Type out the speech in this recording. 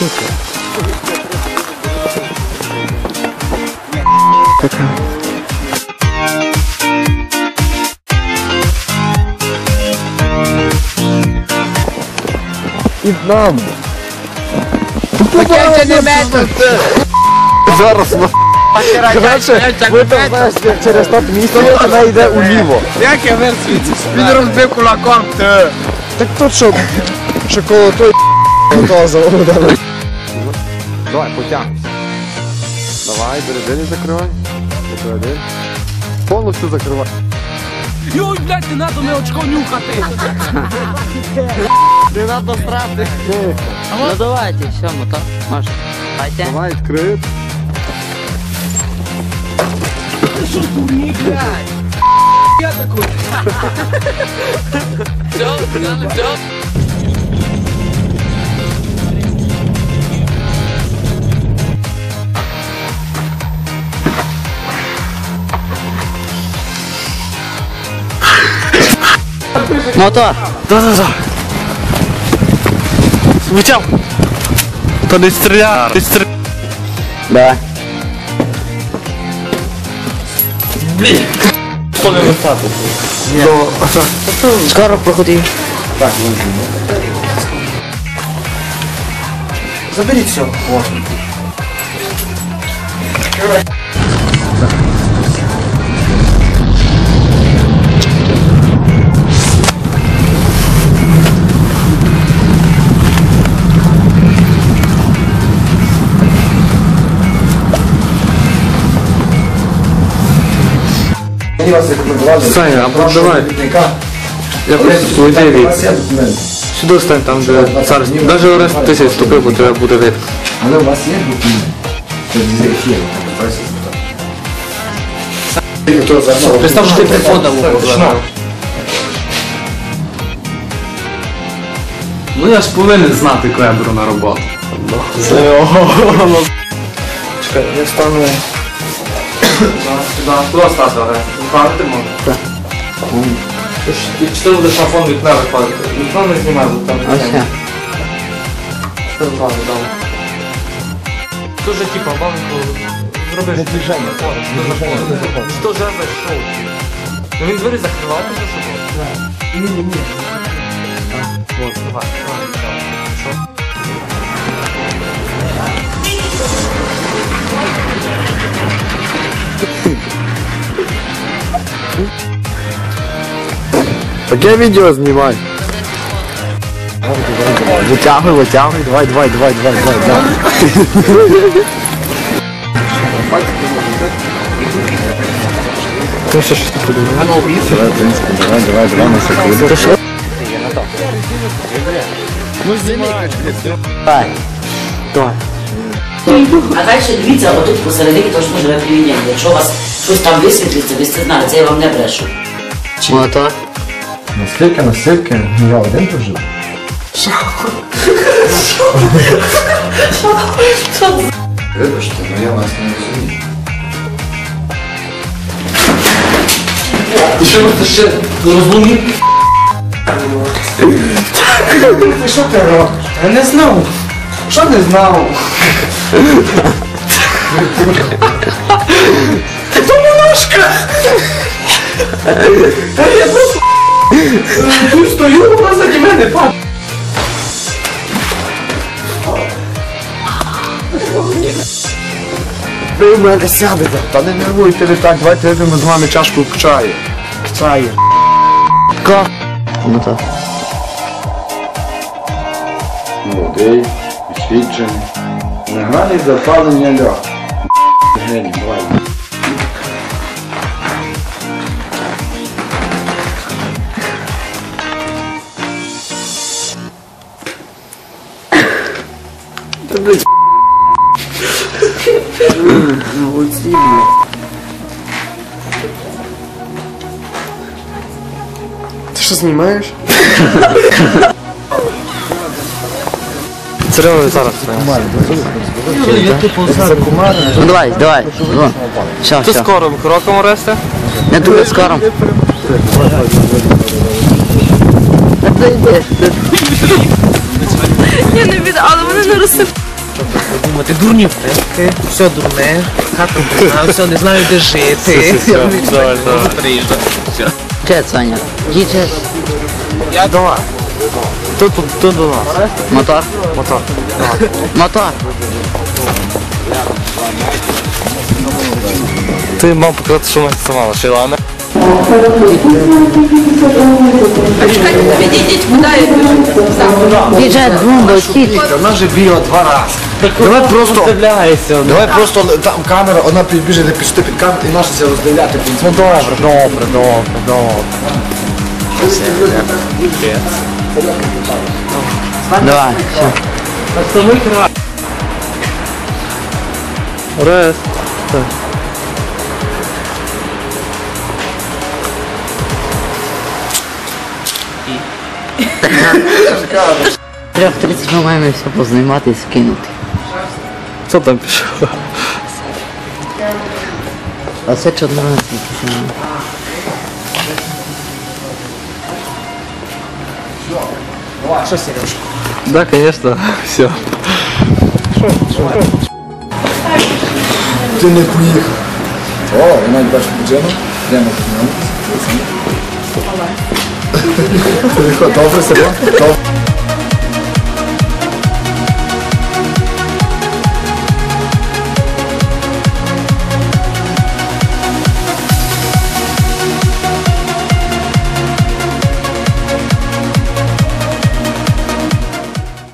І нам. Таке не метод. Зараз ну, коротше, ви там знаєш, через тот місце вона йде уліво. Як я версію? Він розбив кулаком. Ти. Так тут що, що коло той того заводу. Давай, потягнемось. Давай, бережини закривай. Закривай один. Повністю закривай. Йой, блядь, не надо не очко нюхати. Не надо страти. Ну давайте, все, мотор. Може. Давайте. Давай, відкрит. Що дурні, блядь? Я такой. Все, все, все. Мотор. Да-да-да. Витяг. Та не стріляй. Ти стріляй. Давай. Скоро проходи. Заберіть все. Саня, а ну давай. Я просто уйди від. Сюди стань там, де цар. Даже раз ти сі вступив, бо тебе буде видно. Але у вас є документи? Представ, що ти приходив. Ну я ж повинен знати, коли я беру на роботу. Чекай, я стану. Куди Стаса грає? Виходити може? Чи ти будеш на фон вікна виходити? Вікно не знімай, бо там. Це правда. Дуже типа, банку зробиш движення. Що же зайшов? Ну він двері закривав за собою? Ні, ні, ні. Вот, давай, давай, давай. Що? Таке відео знімай. Витягуй, витягуй, давай, давай, давай, давай, давай, давай. Ти ще щось не подумав? Давай, в принципі, давай, давай, давай, на секунду. Ти що? Давай. Давай. А далі дивіться, отут посередині точно живе привідення. Якщо у вас щось там висвітлиться, ви це знали, це я вам не брешу. Мотор. Наскільки, наскільки? Ну, я один тут живу. Вибачте, ну я вас не розумію. Ти що ти ще розумів? Ти що ти робиш? Я не знав. Що не знав? Ти то монашка! Я просто тут стою, вона мене падає. Ви в мене сядете. Та не нервуйте ви так, давайте вип'ємо з вами чашку чаю. Чаю. Ка. Мотор. Молодий, освічений. Нагальне запалення льох. Гені, давай. Ти що знімаєш? Серйозно зараз. Ну давай, давай. Все, Ти все. скорим кроком ресте? Не дуже скоро. Та ти йдеш. Я не від, але вони не розсип. Думати, дурні втеки, все дурне, хату дурна, все, не знаю, де жити. Можу приїжджати. Чет, Саня. Діджет. Я дома. Тут, тут, тут до нас. Мотор. Мотор. Мотор. Ти мав показати, що вона сама лишила, а не? Біжу? Бомба, стіль. Вона вже бігла два рази. Давай просто, давай просто там камера, вона підбіже, не пішти під камеру і наша роздивляти. Ну добре, добре, добре, добре. Давай, все. Раз. Трьох 30 ми маємо все познімати і скинути. Хто там пішов? А це 14 писано. Що, Сережка? Да, конечно, все. Ти не поїхав. О, навіть бачу джину. Прямо по ньому. Добре, Серега. Добре.